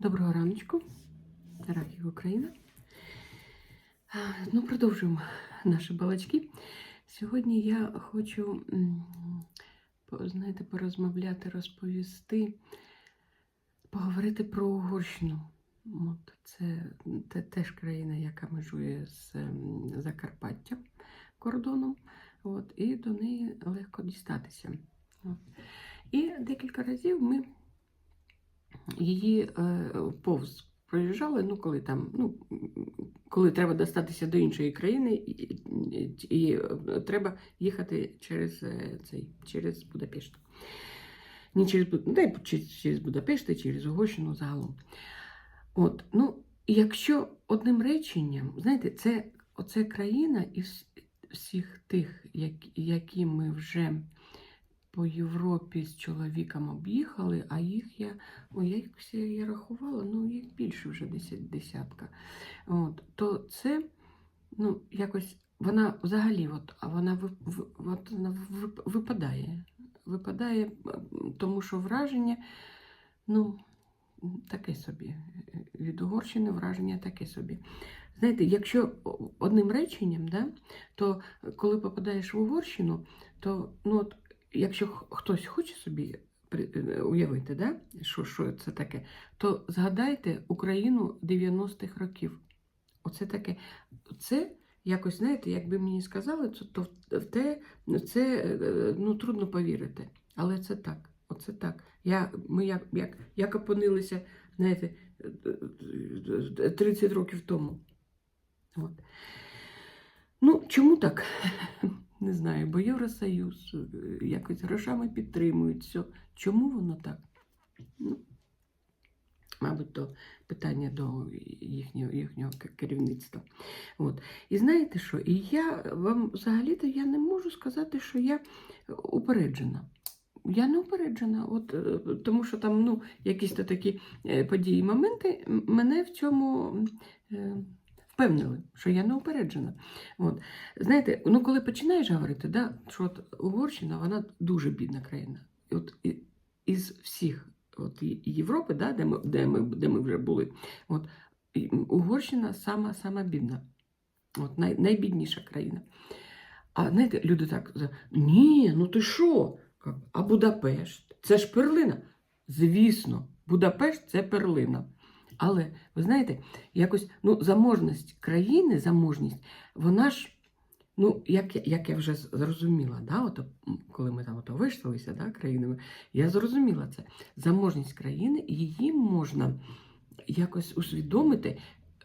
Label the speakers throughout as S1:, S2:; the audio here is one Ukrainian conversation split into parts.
S1: Доброго раночку, Рахів Україна. Ну, продовжуємо наші балачки. Сьогодні я хочу, знаєте, порозмовляти, розповісти, поговорити про Угорщину. От це те, теж країна, яка межує з Закарпаттям кордоном. От, і до неї легко дістатися. От. І декілька разів ми її е, повз проїжджали, ну, коли там, ну, коли треба достатися до іншої країни, і, і, і е, треба їхати через е, цей, через Будапешт. Не через, Бу- ну, через, через Будапешт, а через Угорщину загалом. От, ну, якщо одним реченням, знаєте, це оце країна із всіх тих, які ми вже по Європі з чоловіком об'їхали, а їх я, ой, я їх я рахувала, ну їх більше вже десятка. От, то це, ну, якось вона взагалі, от, а вона, ви, ви- от, вона випадає. Випадає, тому що враження, ну, таке собі. Від Угорщини враження таке собі. Знаєте, якщо одним реченням, да, то коли попадаєш в Угорщину, то ну, от, якщо хтось хоче собі е, уявити, да, що, що це таке, то згадайте Україну 90-х років. Оце таке. Це якось, знаєте, якби мені сказали, то, в те це е, ну, трудно повірити. Але це так. Оце так. Я, ми як, як, як опинилися, знаєте, е, е, 30 років тому. От. Ну, чому так? Не знаю, бо Євросоюз е, якось грошами підтримують все. Чому воно так? Ну, мабуть, то питання до їхнього, їхнього керівництва. От. І знаєте що? І я вам взагалі-то я не можу сказати, що я упереджена. Я не упереджена, от, е, тому що там ну, якісь то такі е, події, моменти мене в цьому впевнили, що я не упереджена. От. Знаєте, ну коли починаєш говорити, да, що от Угорщина вона дуже бідна країна. І от із всіх от, Європи, да, де, ми, де, ми, де ми вже були, от, Угорщина сама, сама бідна, от, най, найбідніша країна. А знаєте, люди так, ні, ну ти що? А Будапешт? Це ж перлина. Звісно, Будапешт це перлина. Але ви знаєте, якось ну, заможність країни, заможність, вона ж, ну, як, як я вже зрозуміла, да, ото, коли ми там ото вишталися да, країнами, я зрозуміла це. Заможність країни, її можна якось усвідомити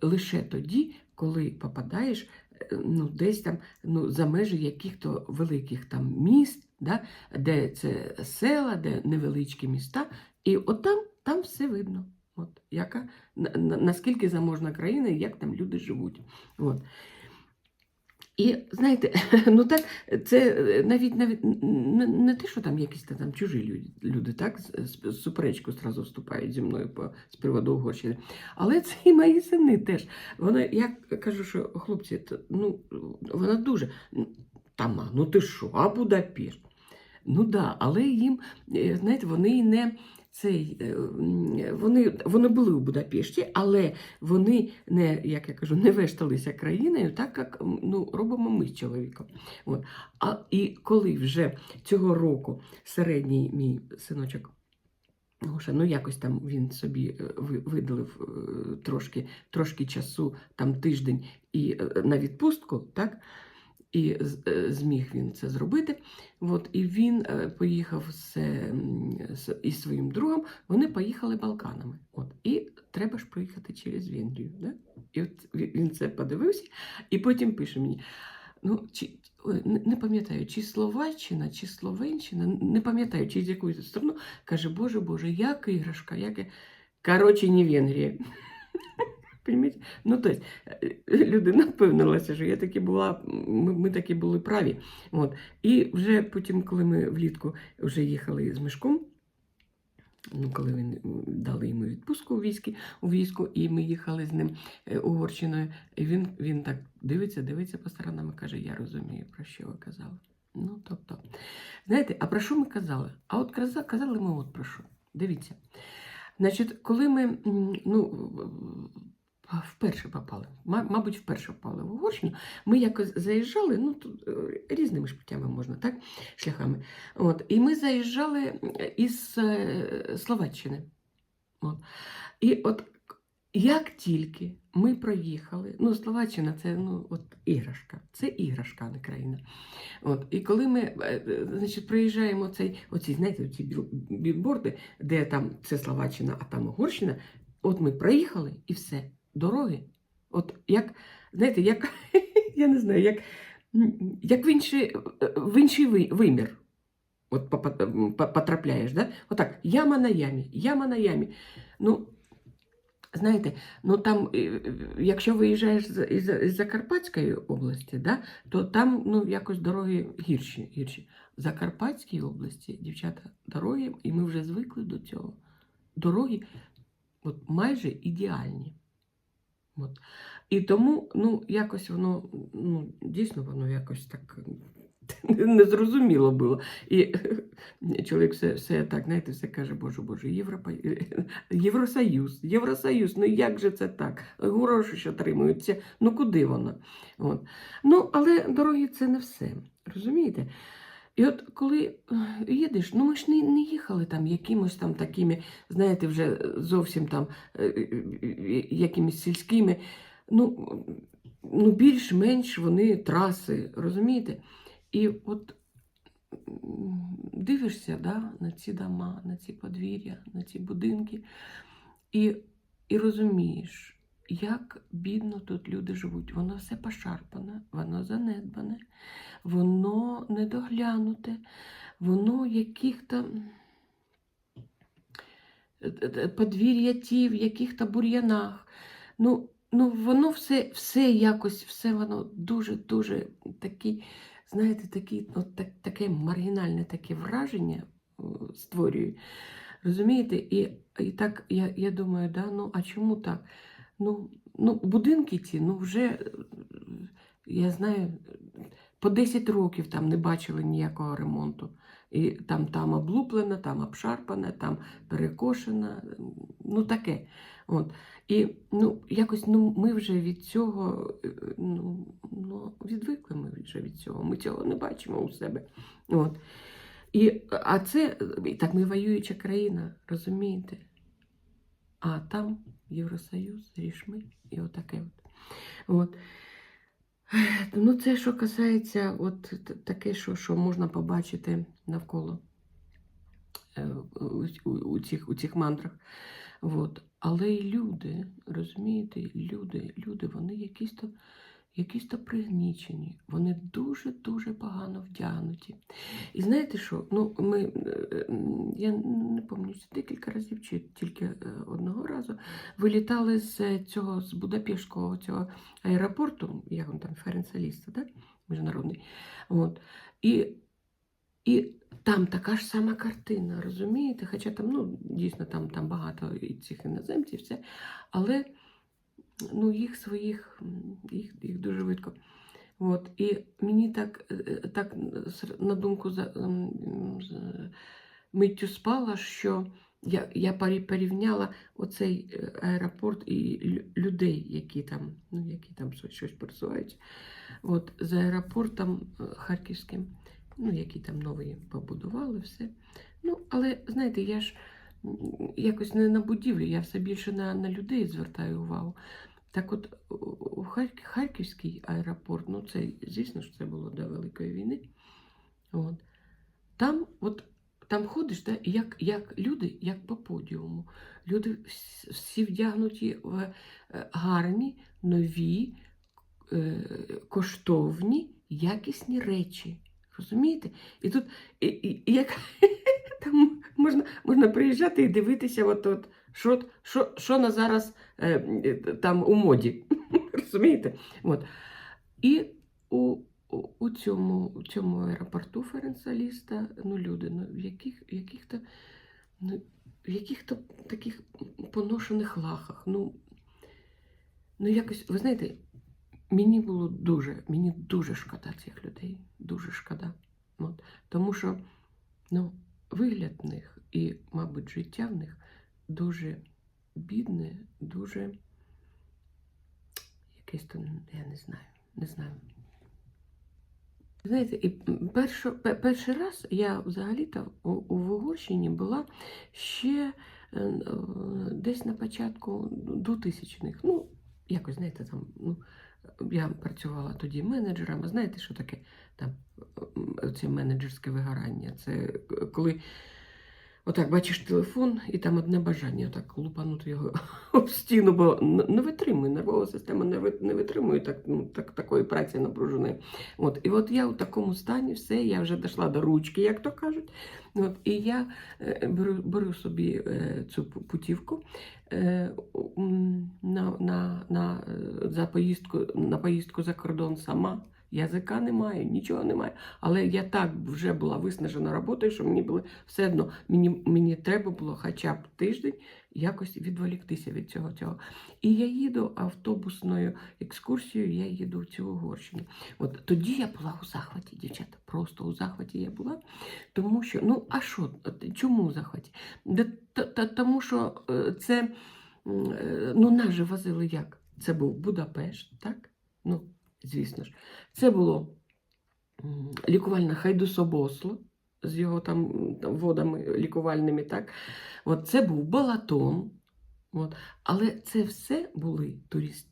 S1: лише тоді, коли попадаєш е, ну, десь там ну, за межі яких-то великих там міст, да, де це села, де невеличкі міста, і от там, там все видно. От, яка, на, на- наскільки заможна країна і як там люди живуть. От. І знаєте, ну так, це е, навіть навіть не, не те, що там якісь там чужі люди, люди так, суперечку зразу вступають зі мною по, з приводу Угорщини. Але це і мої сини теж. Вони, я кажу, що хлопці, т- ну, вона дуже. Тама, ну ти що, а Будапешт? Ну так, да, але їм, е, знаєте, вони не. Цей, е, вони, вони були у Будапешті, але вони не, як я кажу, не вешталися країною, так як ну, робимо ми з чоловіком. От. А, і коли вже цього року середній мій синочок, Гоша, ну якось там він собі е, видалив е, трошки, трошки часу, там тиждень і на відпустку, так? І е, зміг він це зробити. От, і він е, поїхав з, е, з, із своїм другом, вони поїхали Балканами. От, і треба ж проїхати через Венгрію. Да? І от він це подивився, і потім пише мені: ну, чи, не, пам'ятаю, чи Словаччина, чи Словенщина, не пам'ятаю, чи з якоїсь сторони, каже, Боже, Боже, як іграшка, як. і-» Коротше, не Венгрія. Понимаєте? Ну, тобто, людина впевнилася, що я таки була, ми, ми таки були праві. От. І вже потім, коли ми влітку вже їхали з мішком, ну, коли він дали йому відпустку у війську, у війську, і ми їхали з ним е, Угорщиною, і він, він так дивиться, дивиться по сторонам і каже: Я розумію, про що ви казали. Ну, тобто, знаєте, а про що ми казали? А от казали ми от про що. Дивіться. Значить, коли ми ну, вперше попали, мабуть, вперше попали в Угорщину, ми якось заїжджали, ну тут е, різними ж можна, так? Шляхами. От, і ми заїжджали із е, Словаччини. От. І от як тільки ми проїхали, ну, Словаччина це ну, от, іграшка, це іграшка, не країна. От, і коли ми е, е, значить, проїжджаємо цей, оці, знаєте, ці білборди, де там це Словаччина, а там Угорщина, от ми проїхали і все, дороги. От як, знаєте, як, я не знаю, як, як в інший, в інший вимір. От потрапляєш, да? Отак, яма на ямі, яма на ямі. Ну, знаєте, ну там, е, якщо виїжджаєш із, із Закарпатської області, да, то там ну, якось дороги гірші. гірші. В Закарпатській області, дівчата, дороги, і ми вже звикли до цього. Дороги от, майже ідеальні. От. І тому, ну, якось воно, ну, дійсно, воно якось так незрозуміло було. І чоловік все, все так, знаєте, все каже, Боже, Боже, Європа... Євросоюз, Євросоюз, ну як же це так? Гроші ж отримуються, ну куди воно? От. Ну, але дороги це не все, розумієте? І от коли е, їдеш, ну ми ж не, не їхали там якимось там такими, знаєте, вже зовсім там е, е, якимись сільськими. Ну, ну більш-менш вони траси, розумієте? І от дивишся да, на ці дома, на ці подвір'я, на ці будинки, і, і розумієш, як бідно тут люди живуть. Воно все пошарпане, воно занедбане, воно недоглянуте, воно яких-то е, е, подвір'я ті в яких-то бур'янах. Ну, ну воно все, все якось, все воно дуже-дуже такий, знаєте, такий, от, так, таке маргінальне таке враження е, створює. Розумієте? І, і так я, я думаю, да, ну а чому так? Ну, ну, будинки ці, ну вже, е, я знаю, по 10 років там не бачили ніякого ремонту. І там, там облуплена, там обшарпана, там перекошена, ну таке. От. І ну, якось ну, ми вже від цього е, ну, ну, відвикли ми вже від цього. Ми цього не бачимо у себе. От. І, а це так ми воююча країна, розумієте? А там Євросоюз, рішми і отаке. От. От. Ну, це що касається, от таке, що, що можна побачити навколо е, у, у, цих, у цих мандрах. От. Але й люди, розумієте, люди, люди, вони якісь то, якісь то пригнічені, вони дуже-дуже погано вдягнуті. І знаєте що? Ну, ми, е, я не пам'ятаю, декілька разів, чи тільки е, одного разу вилітали з цього з Будапештського цього аеропорту, як він там, Ференцеліста, да? міжнародний. От. І, і там така ж сама картина, розумієте? Хоча там, ну, дійсно, там, там багато і цих іноземців, все, але ну, їх своїх, їх, їх дуже видко. От, і мені так, е, е, так на думку за, ем, миттю спала, що я, я порівняла оцей е, аеропорт і людей, які там, ну, які там щось, пересуваються. От, з аеропортом е, Харківським, ну, який там новий побудували, все. Ну, але знаєте, я ж якось не на будівлі, я все більше на, на людей звертаю увагу. Так от Харківський аеропорт, ну це, звісно ж, це було до Великої війни. От. Там, от, там ходиш, да, як, як люди, як по подіуму. Люди всі вдягнуті в е, гарні, нові, е, коштовні, якісні речі. Розумієте? І тут і, і, як, там можна, можна приїжджати і дивитися, от, от, що, що, що на зараз е, е, там у моді. Розумієте? От. І у, у, цьому, у цьому аеропорту Ференцаліста ну, люди, ну, в яких, яких-то ну, в яких-то таких поношених лахах. Ну, ну якось, ви знаєте, мені було дуже, мені дуже шкода цих людей. Дуже шкода. От. Тому що ну, вигляд в них і, мабуть, життя в них дуже бідне, дуже якесь там, я не знаю, не знаю. Знаєте, і першо, перший раз я взагалі-то у, у Угорщині була ще е, десь на початку 2000-х. Ну, якось, знаєте, там, ну, я працювала тоді менеджером, знаєте, що таке там це менеджерське вигорання? Це е, коли отак бачиш телефон і там одне бажання, отак лупанути його об стіну, бо не витримує, нервова система не ви- не витримує так, ну, так, такої праці напруженої. От, і от я у такому стані, все, я вже дійшла до ручки, як то кажуть. От, і я е, беру, беру собі е, цю пу- путівку е, на, на, на, за поїздку, на поїздку за кордон сама. Язика немає, нічого немає. Але я так вже була виснажена роботою, що мені було все одно, мені, мені треба було хоча б тиждень якось відволіктися від цього цього. І я їду автобусною екскурсією, я їду в цю Угорщину. От тоді я була у захваті, дівчата. Просто у захваті я була. Тому що, ну а що, чому у захваті? Да, та, та, тому що е, це, е, ну нас же возили як? Це був Будапешт, так? Звісно ж. Це було м, лікувальна Хайдусобосло з його там, водами лікувальними, так? От це був Балатон. От. Але це все були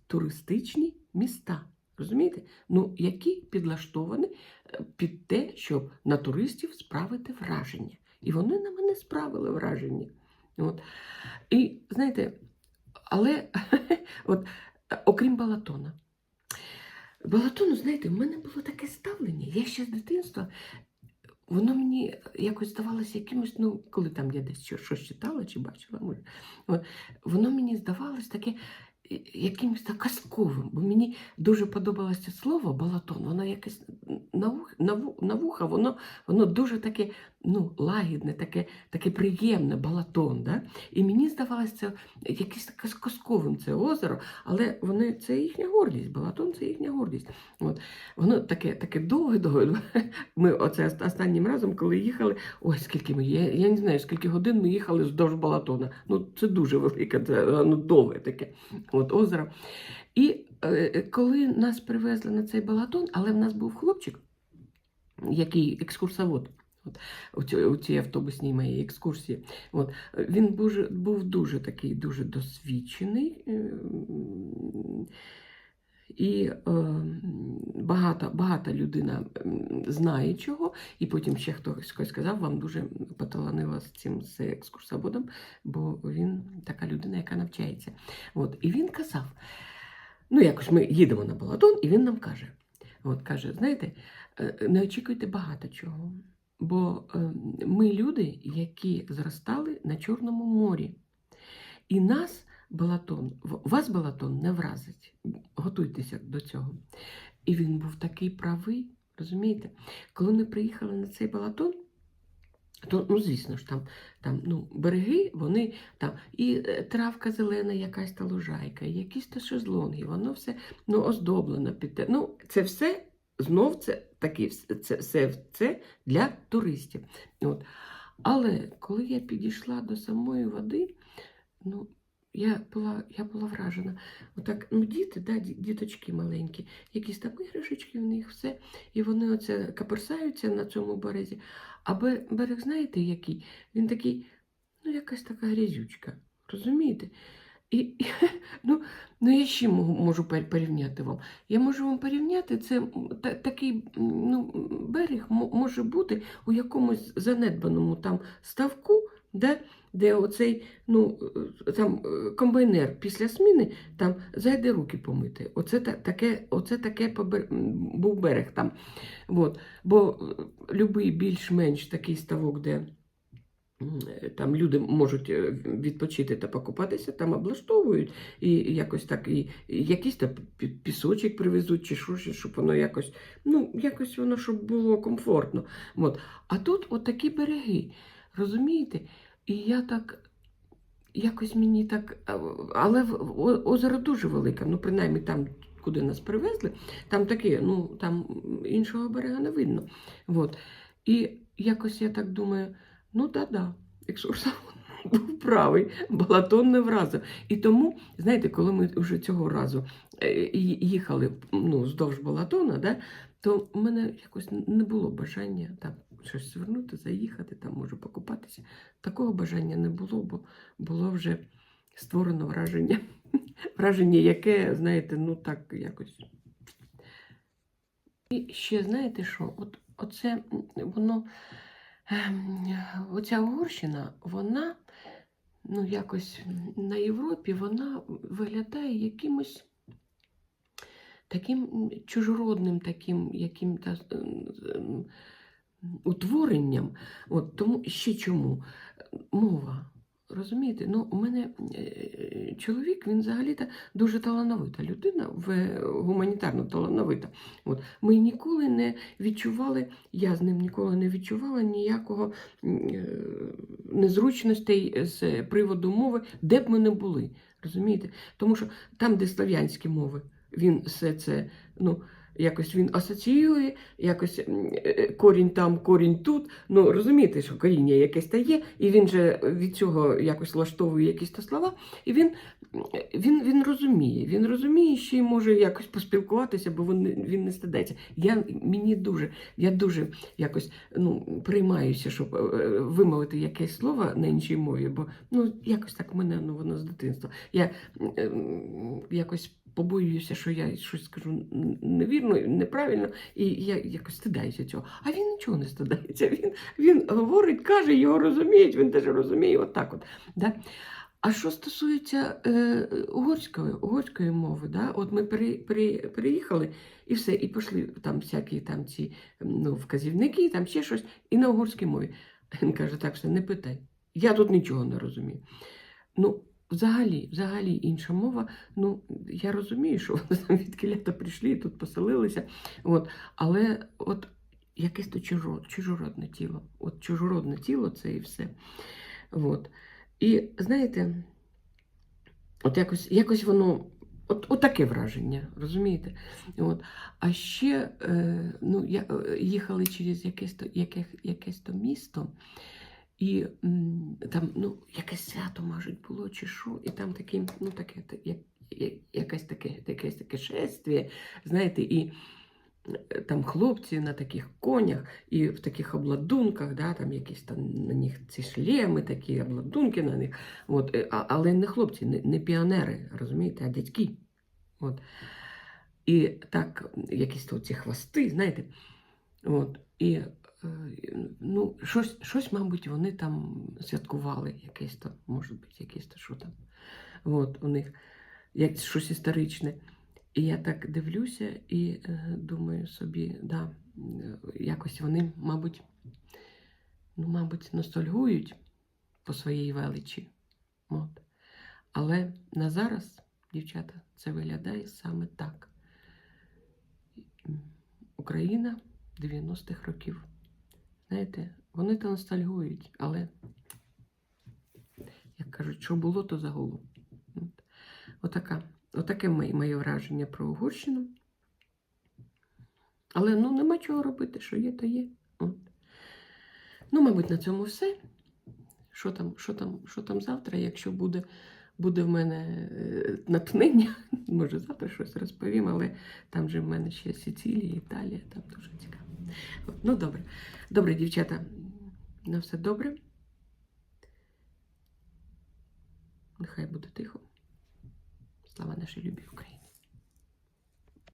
S1: туристичні міста. Розумієте? Ну, які підлаштовані е, під те, щоб на туристів справити враження. І вони на мене справили враження. От. І знаєте, але от, е, окрім Балатона. Балатону, знаєте, в мене було таке ставлення. Я ще з дитинства, воно мені якось здавалося якимось, ну, коли там я десь щось читала чи бачила, може, воно мені здавалось таке якимось казковим, бо мені дуже подобалося слово балатон, воно якесь на вуха, воно, воно дуже таке ну, лагідне, таке, таке приємне балатон. Да? І мені здавалося, це якесь таке казковим це озеро, але вони, це їхня гордість, балатон це їхня гордість. От. Воно таке, таке довге-довге. Ми оце останнім разом, коли їхали, ой, скільки ми, я, я не знаю, скільки годин ми їхали вздовж балатона. Ну, це дуже велике, це ну, довге таке от, озеро. І е, коли нас привезли на цей балатон, але в нас був хлопчик, який екскурсовод. От, у, цій, автобусній моїй екскурсії. От, він був, був дуже такий дуже досвідчений. е, м, І е, багато, багато людина знає чого, і потім ще хтось хтось сказав, вам дуже поталанило з цим з екскурсоводом, бо він така людина, яка навчається. От, і він казав: ну, якось ми їдемо на балатон, і він нам каже: от, каже, знаєте, е, не очікуйте багато чого. Бо е, ми люди, які зростали на Чорному морі. І нас балатон, вас балатон не вразить. Готуйтеся до цього. І він був такий правий, розумієте? Коли ми приїхали на цей балатон, то, ну, звісно ж, там, там ну, береги, вони там і е, травка зелена, якась та лужайка, якісь та шезлонги, воно все ну, оздоблено під те. Ну, це все знов це такі, це, це, це для туристів. От. Але коли я підійшла до самої води, ну, я була, я була вражена. Отак, ну, діти, да, діточки маленькі, якісь там іграшечки в них, все. І вони оце каперсаються на цьому березі. А берег, знаєте, який? Він такий, ну, якась така грязючка. Розумієте? І, і ну, ну, я ще можу, порівняти вам. Я можу вам порівняти, це та, такий ну, берег може бути у якомусь занедбаному там ставку, де, де оцей ну, е, там, е, комбайнер після сміни там зайде руки помити. Оце, таке, оце таке побер... був берег там. От. Бо е, любий більш-менш такий ставок, де там люди можуть відпочити та покупатися, там облаштовують і якось так, і, якийсь там пісочок привезуть, чи що, щоб воно якось, ну, якось воно, щоб було комфортно. От. А тут от такі береги, розумієте? І я так. Якось мені так. Але озеро дуже велике, ну, принаймні там, куди нас привезли, там таке, ну, там іншого берега не видно. От. І якось я так думаю, ну да-да, екскурсовод був правий, балатон не вразив. І тому, знаєте, коли ми вже цього разу е, їхали ну, вздовж балатона, да, то в мене якось не було бажання там щось звернути, заїхати, там, може, покупатися. Такого бажання не було, бо було вже створено враження. Враження, яке, знаєте, ну так якось. І ще знаєте що? От, оце воно, ем, оця Угорщина, вона ну, якось на Європі вона виглядає якимось таким чужородним, таким яким та утворенням. От, тому ще чому? Мова. Розумієте? Ну, у мене е, чоловік, він взагалі-то дуже талановита людина, в, гуманітарно талановита. От. Ми ніколи не відчували, я з ним ніколи не відчувала ніякого е, незручностей з приводу мови, де б ми не були. Розумієте? Тому що там, де слав'янські мови, він все це, ну, якось він асоціює, якось е, корінь там, корінь тут. Ну, розумієте, що коріння якесь та є, і він же від цього якось влаштовує якісь то слова, і він, він, він розуміє. Він розуміє, що й може якось поспілкуватися, бо він, він не стидається. Я, мені дуже, я дуже якось ну, приймаюся, щоб е, вимовити якесь слово на іншій мові, бо ну, якось так мене ну, воно з дитинства. Я е, якось побоююся, що я щось скажу невірно, неправильно, і я якось стидаюся цього. А він нічого не стидається. Він, він говорить, каже, його розуміють, він теж розуміє, отак от. Да? А що стосується е, угорської, угорської мови, да? от ми пере, пере, переїхали і все, і пішли там всякі там ці ну, вказівники, там ще щось, і на угорській мові. Він каже, так, все, не питай. Я тут нічого не розумію. Ну, взагалі, взагалі інша мова. Ну, я розумію, що вони там від кілята прийшли і тут поселилися. От, але от якесь то чужо- чужородне тіло. От чужородне тіло це і все. От. І знаєте, от якось, якось воно. От, от таке враження, розумієте? От. А ще е, ну, я, е, їхали через якесь то, яке, якесь то місто, і там ну, якесь свято, може, було, чи що, і там таке, ну, таке, як, якесь таке, якесь таке шествие, знаєте, і е, там хлопці на таких конях і в таких обладунках, да, там якісь там на них ці шлеми, такі обладунки на них. От, е, але не хлопці, не, не піонери, розумієте, а дядьки. От. І так, якісь ці хвости, знаєте. От. І ну, щось, щось, мабуть, вони там святкували, якесь то, може бути, якесь то, що там. От, у них як, щось історичне. І я так дивлюся і е, думаю собі, да, е, якось вони, мабуть, ну, мабуть, ностальгують по своїй величі. От. Але на зараз, дівчата, це виглядає саме так. Україна 90-х років. Знаєте, вони то ностальгують, але, як кажуть, що було, то загуло. Отака, отаке моє, враження про Угорщину. Але ну, нема чого робити, що є, то є. От. Ну, мабуть, на цьому все. Що там, що там, що там завтра, якщо буде, буде в мене е, натхнення, може завтра щось розповім, але там же в мене ще Сицилія, Італія, там дуже цікаво. Ну, добре. Добре, дівчата, на все добре. Нехай буде тихо. Слава нашій любій Україні.